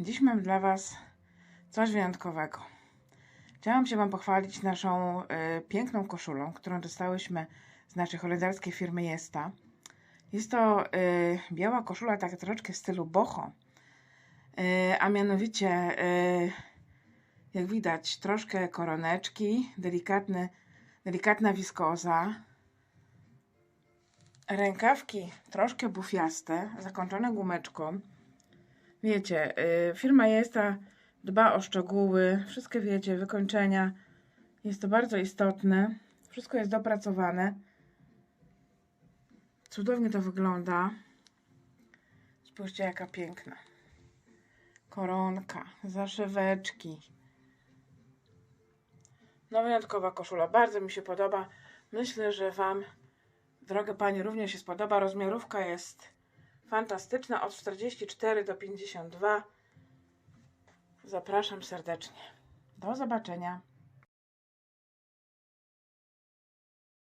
Dziś mam dla Was coś wyjątkowego. Chciałam się Wam pochwalić naszą y, piękną koszulą, którą dostałyśmy z naszej holenderskiej firmy Jesta. Jest to y, biała koszula, tak troszeczkę w stylu boho, y, a mianowicie, y, jak widać, troszkę koroneczki, delikatny, delikatna wiskoza, rękawki troszkę bufiaste, zakończone gumeczką. Wiecie, y, firma Jesta dba o szczegóły, wszystkie wiecie, wykończenia. Jest to bardzo istotne. Wszystko jest dopracowane. Cudownie to wygląda. Spójrzcie, jaka piękna. Koronka, zaszyweczki. No wyjątkowa koszula, bardzo mi się podoba. Myślę, że Wam, drogie Panie, również się spodoba. Rozmiarówka jest fantastyczna, od 44 do 52. Zapraszam serdecznie. Do zobaczenia.